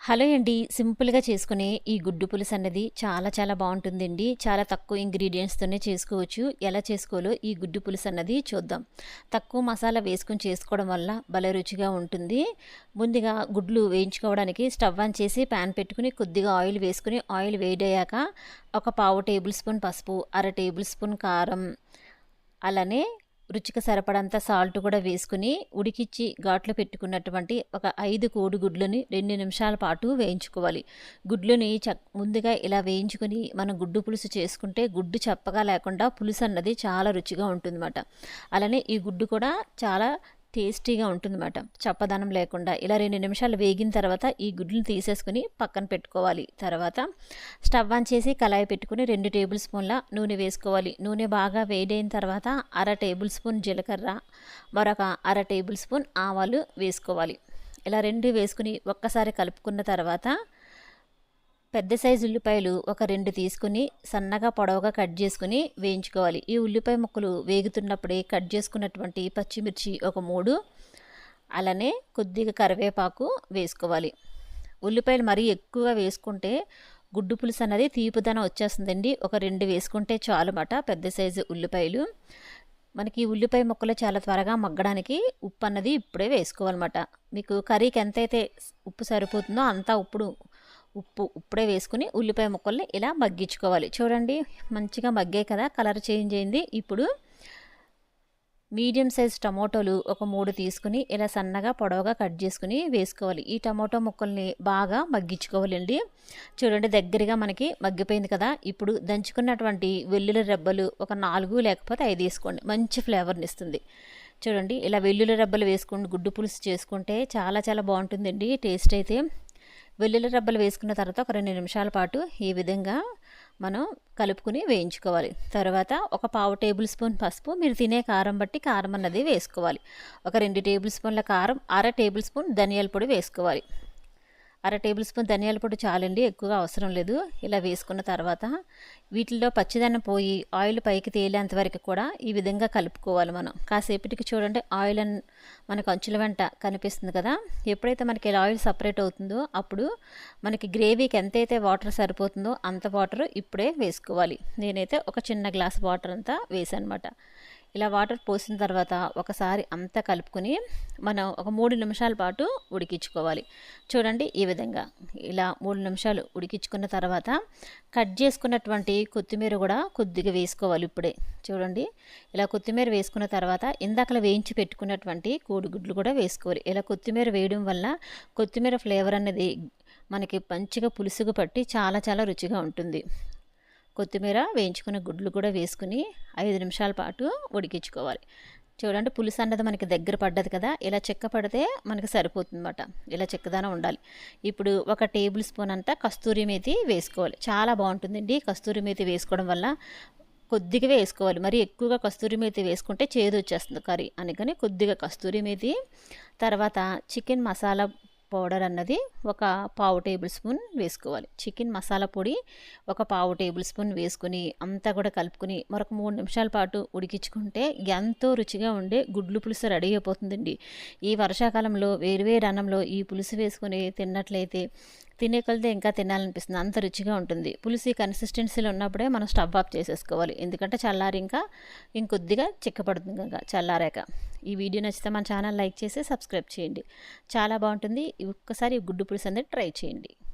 Hello అండి. సింపుల్గా చేసుకునే ఈ గుడ్డు పులుసు అన్నది చాలా చాలా బాగుంటుందండి. చాలా తక్కువ ఇంగ్రీడియంట్స్తోనే చేసుకోవచ్చు. ఎలా చేసుకోవాలో ఈ గుడ్డు పులుసు అన్నది చూద్దాం. తక్కువ మసాలా వేసుకొని చేసుకోవడం వల్ల భలే రుచిగా ఉంటుంది. ముందుగా గుడ్లు వేయించుకోవడానికి స్టవ్ ఆన్ చేసి ప్యాన్ పెట్టుకుని కొద్దిగా ఆయిల్ వేసుకుని ఆయిల్ వేడయ్యాక ఒక పావు టేబుల్ స్పూన్ పసుపు అర టేబుల్ స్పూన్ కారం అలానే రుచికి సరిపడంత సాల్ట్ కూడా వేసుకుని ఉడికిచ్చి ఘాట్లో పెట్టుకున్నటువంటి ఒక ఐదు కోడిగుడ్లని రెండు నిమిషాల పాటు వేయించుకోవాలి. గుడ్లని చ ముందుగా ఇలా వేయించుకొని మనం గుడ్డు పులుసు చేసుకుంటే గుడ్డు చప్పగా లేకుండా పులుసు అన్నది చాలా రుచిగా ఉంటుందన్నమాట. అలానే ఈ గుడ్డు కూడా చాలా టేస్టీగా ఉంటుందన్నమాట. చప్పదనం లేకుండా ఇలా రెండు నిమిషాలు వేగిన తర్వాత ఈ గుడ్లను తీసేసుకుని పక్కన పెట్టుకోవాలి. తర్వాత స్టవ్ ఆన్ చేసి కళాయి పెట్టుకుని రెండు టేబుల్ స్పూన్ల నూనె వేసుకోవాలి. నూనె బాగా వేడైన తర్వాత అర టేబుల్ స్పూన్ జీలకర్ర మరొక అర టేబుల్ స్పూన్ ఆవాలు వేసుకోవాలి. ఇలా రెండు వేసుకుని ఒక్కసారి కలుపుకున్న తర్వాత పెద్ద సైజు ఉల్లిపాయలు ఒక రెండు తీసుకుని సన్నగా పొడవుగా కట్ చేసుకుని వేయించుకోవాలి. ఈ ఉల్లిపాయ ముక్కలు వేగుతున్నప్పుడే కట్ చేసుకున్నటువంటి పచ్చిమిర్చి ఒక మూడు అలానే కొద్దిగా కరివేపాకు వేసుకోవాలి. ఉల్లిపాయలు మరీ ఎక్కువగా వేసుకుంటే గుడ్డు పులుసు అన్నది తీపుదనం వచ్చేస్తుందండి. ఒక రెండు వేసుకుంటే చాలు మాట పెద్ద సైజు ఉల్లిపాయలు. మనకి ఉల్లిపాయ ముక్కలు చాలా త్వరగా మగ్గడానికి ఉప్పు అన్నది ఇప్పుడే వేసుకోవాలన్నమాట. మీకు కర్రీకి ఎంతైతే ఉప్పు సరిపోతుందో అంతా ఉప్పుడు ఉప్పు ఇప్పుడే వేసుకుని ఉల్లిపాయ ముక్కల్ని ఇలా మగ్గించుకోవాలి. చూడండి మంచిగా మగ్గాయి కదా కలర్ చేంజ్ అయింది. ఇప్పుడు మీడియం సైజ్ టమోటోలు ఒక మూడు తీసుకుని ఇలా సన్నగా పొడవుగా కట్ చేసుకుని వేసుకోవాలి. ఈ టమోటో ముక్కల్ని బాగా మగ్గించుకోవాలండి. చూడండి దగ్గరగా మనకి మగ్గిపోయింది కదా. ఇప్పుడు దంచుకున్నటువంటి వెల్లుల్లి రెబ్బలు ఒక నాలుగు లేకపోతే ఐదు వేసుకోండి. మంచి ఫ్లేవర్ని ఇస్తుంది. చూడండి ఇలా వెల్లుల్లి రెబ్బలు వేసుకుని గుడ్డు పులుసు చేసుకుంటే చాలా చాలా బాగుంటుందండి. టేస్ట్ అయితే వెల్లుల్లి రబ్బలు వేసుకున్న తర్వాత ఒక రెండు నిమిషాల పాటు ఈ విధంగా మనం కలుపుకుని వేయించుకోవాలి. తర్వాత ఒక పావు టేబుల్ స్పూన్ పసుపు మీరు తినే కారం బట్టి కారం అన్నది వేసుకోవాలి. ఒక రెండు టేబుల్ స్పూన్ల కారం అర టేబుల్ స్పూన్ ధనియాల పొడి వేసుకోవాలి. అర టేబుల్ స్పూన్ ధనియాల పొడి చాలండి ఎక్కువగా అవసరం లేదు. ఇలా వేసుకున్న తర్వాత వీటిల్లో పచ్చిదనం పోయి ఆయిల్ పైకి తేలేంత వరకు కూడా ఈ విధంగా కలుపుకోవాలి మనం. కాసేపటికి చూడండి ఆయిల్ అని మనకు అంచుల వెంట కనిపిస్తుంది కదా. ఎప్పుడైతే మనకి ఇలా ఆయిల్ సపరేట్ అవుతుందో అప్పుడు మనకి గ్రేవీకి ఎంతైతే వాటర్ సరిపోతుందో అంత వాటర్ ఇప్పుడే వేసుకోవాలి. నేనైతే ఒక చిన్న గ్లాస్ వాటర్ అంతా వేసాను అనమాట ఇలా వాటర్ పోసిన తర్వాత ఒకసారి అంతా కలుపుకొని మనం ఒక మూడు నిమిషాల పాటు ఉడికించుకోవాలి. చూడండి ఈ విధంగా. ఇలా మూడు నిమిషాలు ఉడికించుకున్న తర్వాత కట్ చేసుకున్నటువంటి కొత్తిమీర కూడా కొద్దిగా వేసుకోవాలి ఇప్పుడే. చూడండి. ఇలా కొత్తిమీర వేసుకున్న తర్వాత ఇందాకలా వేయించి పెట్టుకున్నటువంటి కోడిగుడ్లు కూడా వేసుకోవాలి. ఇలా కొత్తిమీర వేయడం వల్ల కొత్తిమీర ఫ్లేవర్ అనేది మనకి మంచిగా పులుసుగా పట్టి చాలా చాలా రుచిగా ఉంటుంది. కొత్తిమీర వేయించుకున్న గుడ్లు కూడా వేసుకుని ఐదు నిమిషాల పాటు ఉడికించుకోవాలి. చూడండి పులుసు అన్నది మనకి దగ్గర పడ్డది కదా ఇలా చెక్క పడితే మనకి సరిపోతుందన్నమాట. ఇలా చెక్కదానం ఉండాలి. ఇప్పుడు ఒక టేబుల్ స్పూన్ అంతా కస్తూరి మేతి వేసుకోవాలి. చాలా బాగుంటుందండి కస్తూరి మేతి వేసుకోవడం వల్ల. కొద్దిగా వేసుకోవాలి. మరి ఎక్కువగా కస్తూరి మేతి వేసుకుంటే చేదు వచ్చేస్తుంది కర్రీ. అందుకని కొద్దిగా కస్తూరి మేతి తర్వాత చికెన్ మసాలా పౌడర్ అన్నది ఒక పావు టేబుల్ స్పూన్ వేసుకోవాలి. చికెన్ మసాలా పొడి ఒక పావు టేబుల్ స్పూన్ వేసుకుని అంతా కూడా కలుపుకొని మరొక మూడు నిమిషాల పాటు ఉడికించుకుంటే ఎంతో రుచిగా ఉండే గుడ్లు పులుసు రెడీ అయిపోతుందండి. ఈ వర్షాకాలంలో వేరువేరు అన్నంలో ఈ పులుసు వేసుకొని తిన్నట్లయితే తినే కొలితే ఇంకా తినాలనిపిస్తుంది. అంత రుచిగా ఉంటుంది. పులుసు కన్సిస్టెన్సీలో ఉన్నప్పుడే మనం స్టవ్ ఆఫ్ చేసేసుకోవాలి. ఎందుకంటే చల్లారి ఇంకా ఇంకొద్దిగా చిక్కపడుతుంది ఇంకా చల్లారాక. ఈ వీడియో నచ్చితే మన ఛానల్ లైక్ చేసి సబ్స్క్రైబ్ చేయండి. చాలా బాగుంటుంది. ఒక్కసారి గుడ్డు పులుసు అనేది ట్రై చేయండి.